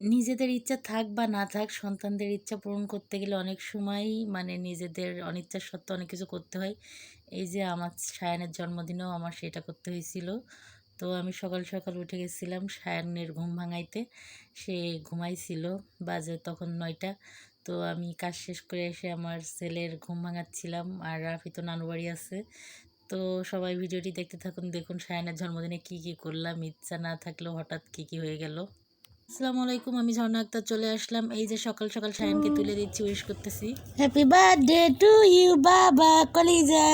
নিজেদের ইচ্ছা থাক বা না থাক, সন্তানদের ইচ্ছা পূরণ করতে গেলে অনেক সময়ই মানে নিজেদের অনিচ্ছা সত্ত্বেও অনেক কিছু করতে হয়। এই যে আমার সায়ানের জন্মদিনেও আমার সেটা করতে হয়েছিল। তো আমি সকাল সকাল উঠে গেছিলাম সায়ানের ঘুম ভাঙাইতে। সে ঘুমাইছিল বাজে তখন নয়টা। তো আমি কাজ শেষ করে এসে আমার ছেলের ঘুম ভাঙাচ্ছিলাম আর রাফি তো নানু বাড়ি আছে। তো সবাই ভিডিওটি দেখতে থাকুন, দেখুন সায়ানের জন্মদিনে কি কি করলাম, ইচ্ছা না থাকলেও হঠাৎ কি কি হয়ে গেল। আসসালামু আলাইকুম আমি ঝর্ণা আক্তার চলে আসলাম। এই যে সকাল সকাল সায়নকে তুলে দিচ্ছি উইশ করতেছি। হ্যাপি বার্থডে টু ইউ বাবা কলিজা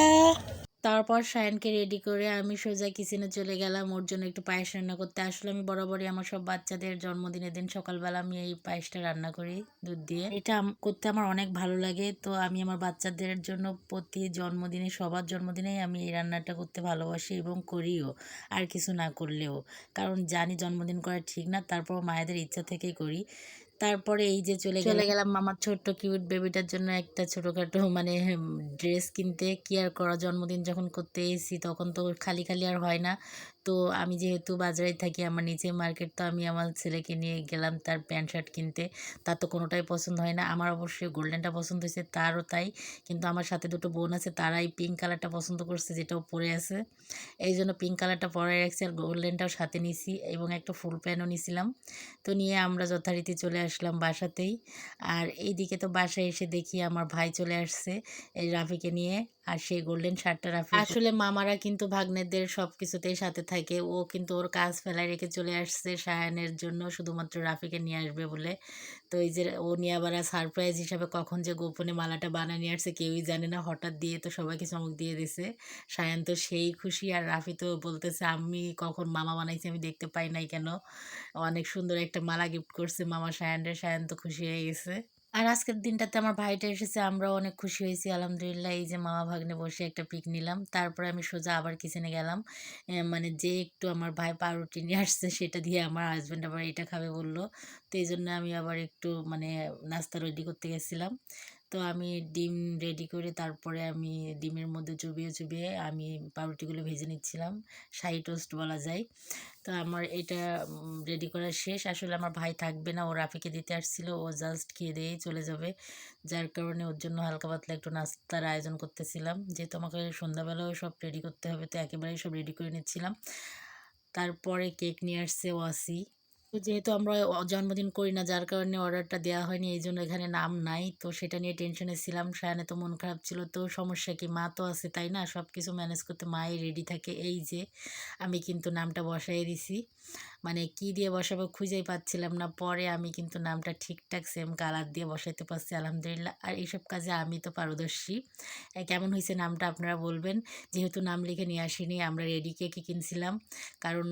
তারপর সায়নকে রেডি করে আমি সোজা কিচেনে চলে গেলাম। ওর জন্য একটু পায়েস রান্না করতে। আসলে আমি বরাবরই আমার সব বাচ্চাদের জন্মদিনের দিন সকালবেলা আমি এই পায়েসটা রান্না করি দুধ দিয়ে। এটা করতে আমার অনেক ভালো লাগে। তো আমি আমার বাচ্চাদের জন্য প্রতি জন্মদিনে, সবার জন্মদিনেই আমি এই রান্নাটা করতে ভালোবাসি এবং করিও, আর কিছু না করলেও। কারণ জানি জন্মদিন করা ঠিক না তারপর মায়েদের ইচ্ছা থেকেই করি। তারপরে এই যে চলে চলে গেলাম। আমার ছোট্ট কিউট বেবিটার জন্য একটা ছোটোখাটো মানে ড্রেস কিনতে। কি আর করা? জন্মদিন যখন করতে এসেছি তখন তো খালি খালি আর হয় না। তো আমি যেহেতু বাজারে থাকি, আমার নিচে মার্কেট তো আমি আমার ছেলেকে নিয়ে গেলাম তার প্যান্ট শার্ট কিনতে। তার তো কোনোটাই পছন্দ হয় না। আমার অবশ্যই গোল্ডেনটা পছন্দ হয়েছে, তারও তাই। কিন্তু আমার সাথে দুটো বোন আছে, তারাই পিঙ্ক কালারটা পছন্দ করছে যেটাও পরে আছে। এই জন্য পিঙ্ক কালারটা পরে রাখছি আর গোল্ডেনটাও সাথে নিছি এবং একটা ফুল প্যান্টও নিছিলাম। তো নিয়ে আমরা যথারীতি চলে আসলাম বাসাতেই। আর এইদিকে তো বাসায় এসে দেখি আমার ভাই চলে আসছে, এই রাফিকে নিয়ে। আর সেই গোল্ডেন শার্টটা রাফি আসলে মামারা কিন্তু ভাগ্নেদের সব কিছুতেই সাথে থাকে। ও কিন্তু ওর কাজ ফেলায় রেখে চলে আসছে সায়ানের জন্য শুধুমাত্র রাফিকে নিয়ে আসবে বলে। তো এই যে ও নিয়ে আবার সারপ্রাইজ হিসাবে কখন যে গোপনে মালাটা বানিয়ে নিয়ে আসছে কেউই জানে না। হঠাৎ দিয়ে তো সবাইকে চমক দিয়ে দিছে। সায়ান তো সেই খুশি আর রাফি তো বলতেছে, আমি কখন মামা বানাইছি আমি দেখতে পাই নাই কেন? অনেক সুন্দর একটা মালা গিফট করছে মামা সায়ানের। সায়ান তো খুশি হয়ে গেছে। আর আজকের দিনটাতে আমার ভাইটা এসেছে, আমরাও অনেক খুশি হয়েছি, আলহামদুলিল্লাহ। এই যে মামা ভাগ্নে বসে একটা পিক নিলাম, তারপরে আমি সোজা আবার কিচেনে গেলাম। মানে যে একটু আমার ভাই পাউরুটি নিয়ে আসছে, সেটা দিয়ে আমার হাজব্যান্ড আবার এটা খাবে বলল। তো এই জন্য আমি আবার একটু মানে নাস্তা রেডি করতে গেছিলাম। তো আমি ডিম রেডি করে তারপরে আমি ডিমের মধ্যে চুবিয়ে চুবিয়ে আমি পাউরুটিগুলো ভেজে নিচ্ছিলাম। শাহি টোস্ট বলা যায়। তো আমার এটা রেডি করা শেষ। আসলে আমার ভাই থাকবে না, ও রাফিকে দিতে আসছিল। ও জাস্ট খেয়ে দিয়েই চলে যাবে। যার কারণে ওর জন্য হালকা পাতলা একটু নাস্তার আয়োজন করতেছিলাম। যেহেতু আমাকে সন্ধ্যাবেলাও সব রেডি করতে হবে, তো একেবারেই সব রেডি করে নিচ্ছিলাম। তারপরে কেক নিয়ে আসছে ওয়াসি। যেহেতু আমরা জন্মদিন করি না, যার কারণে অর্ডারটা দেওয়া হয়নি, এই জন্য এখানে নাম নাই। তো সেটা নিয়ে টেনশনে ছিলাম। সায়ানে তো মন খারাপ ছিল, তো সমস্যা কি? মা তো আছে, তাই না? সব কিছু ম্যানেজ করতে মাই রেডি থাকে। এই যে, আমি কিন্তু নামটা বসাই দিছি। মানে কি দিয়ে বসাবো খুঁজেই পাচ্ছিলাম না। পরে আমি কিন্তু নামটা ঠিকঠাক সেম কালার দিয়ে বসাইতে পারছি, আলহামদুলিল্লাহ। আর এইসব কাজে আমি তো পারদর্শী। কেমন হয়েছে নামটা আপনারা বলবেন। যেহেতু নাম লিখে নিয়ে আসিনি, আমরা রেডি কেকে কিনছিলাম। কারণ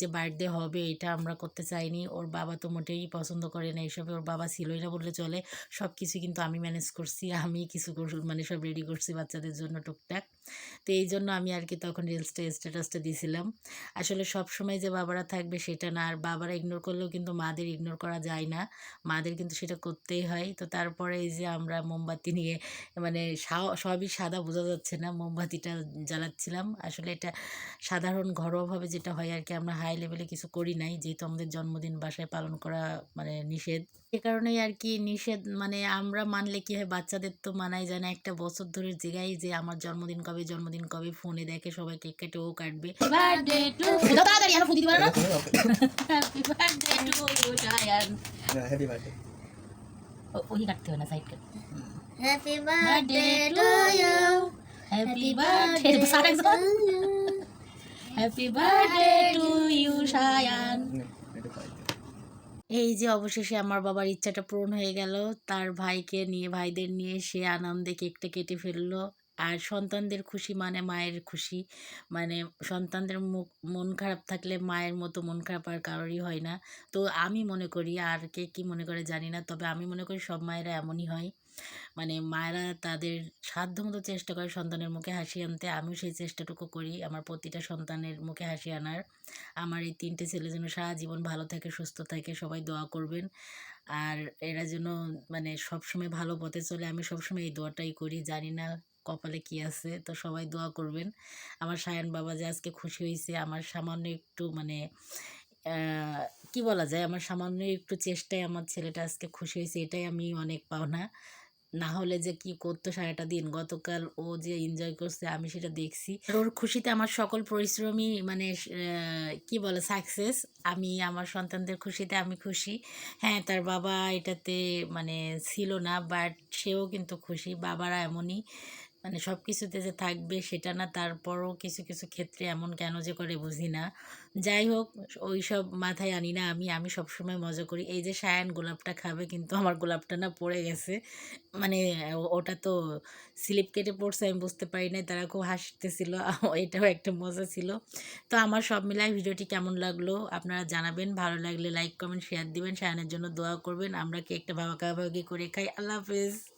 যে বার্থডে হবে এটা আমরা করতে চাইনি। ওর বাবা তো মোটেই পছন্দ করে না এইসবে। ওর বাবা ছিলই না বললে চলে। সব কিছু কিন্তু আমি ম্যানেজ করছি। আমি কিছু মানে সব রেডি করছি বাচ্চাদের জন্য টুকটাক। তো এই জন্য আমি আর কি তখন রিলসটা স্ট্যাটাসটা দিছিলাম। আসলে সব সময় যে বাবারা থাকবে সেটা না, আর বাবারা ইগনোর করলেও কিন্তু মাদের ইগনোর করা যায় না। মাদের কিন্তু সেটা করতেই হয়। তো তারপরে এই যে আমরা মোমবাতি নিয়ে মানে সবই সাদা, বোঝা যাচ্ছে না, মোমবাতিটা জ্বালাচ্ছিলাম। আসলে এটা সাধারণ ঘরোয়াভাবে যেটা হয় আর কি, আমরা হাই লেভেলে কিছু করি নাই, যেহেতু আমাদের জন্মদিন বাসায় পালন করা মানে নিষেধ। সে কারণেই আর কি নিষেধ মানে আমরা মানলে কি হয়, বাচ্চাদের তো মানাই যায় না। একটা বছর ধরে জেগাই যে আমার জন্মদিন কবে জন্মদিন কবে ফোনে দেখে সবাই কেক কেটে ও কাটবে ওই কাটতে হয় না side cut Happy Birthday birthday to to happy birthday happy birthday to you Sayan এই যে অবশেষে আমার বাবার ইচ্ছাটা পূরণ হয়ে গেল। তার ভাইকে নিয়ে ভাইদের নিয়ে সে আনন্দে কেকটা কেটে ফেলল। আর সন্তানদের খুশি মানে মায়ের খুশি। মানে সন্তানদের মুখ, মন খারাপ থাকলে মায়ের মতো মন খারাপ আর কারোরই হয় না। তো আমি মনে করি আর কে কী মনে করে জানি না, তবে আমি মনে করি সব মায়েরা এমনই হয়। মানে মায়েরা তাদের সাধ্যমতো চেষ্টা করে সন্তানের মুখে হাসি আনতে। আমিও সেই চেষ্টাটুকু করি আমার প্রতিটা সন্তানের মুখে হাসি আনার। আমার এই তিনটে ছেলে যেন সারা জীবন ভালো থাকে, সুস্থ থাকে, সবাই দোয়া করবেন। আর এরা যেন মানে সবসময় ভালো পথে চলে। আমি সবসময় এই দোয়াটাই করি। জানি না কপালে কি আছে? তো সবাই দোয়া করবেন। আমার সায়ন বাবা যে আজকে খুশি হয়েছে আমার সামান্য একটু মানে কি বলা যায়? আমার সামান্য একটু চেষ্টায় আমার ছেলেটা আজকে খুশি হয়েছে এটাই আমি অনেক পাওনা। না হলে যে কি করতো সারাটা দিন? গতকাল ও যে এনজয় করছে, আমি সেটা দেখছি। আর ওর খুশিতে আমার সকল পরিশ্রমই মানে কি বলে সাকসেস আমি, আমার সন্তানদের খুশিতে আমি খুশি। হ্যাঁ তার বাবা এটাতে মানে ছিল না বাট সেও কিন্তু খুশি। বাবারা এমনই মানে সব কিছুতে যে থাকবে সেটা না, তারপরও কিছু কিছু ক্ষেত্রে এমন কেন যে করে বুঝি না। যাই হোক ওই সব মাথায় আনি না আমি আমি সবসময় মজা করি। এই যে সায়ান গোলাপটা খাবে কিন্তু আমার গোলাপটা না পড়ে গেছে। মানে ওটা তো স্লিপ কেটে পড়ছে, আমি বুঝতে পারি নাই, তারা খুব হাসতেছিল। এটাও একটা মজা ছিল। তো আমার সব মিলায় ভিডিওটি কেমন লাগল আপনারা জানাবেন। ভালো লাগলে লাইক, কমেন্ট, শেয়ার দিবেন। সায়ানের জন্য দোয়া করবেন। আমরা কি একটা ভাগাভাগি করে খাই? আল্লাহ হাফেজ।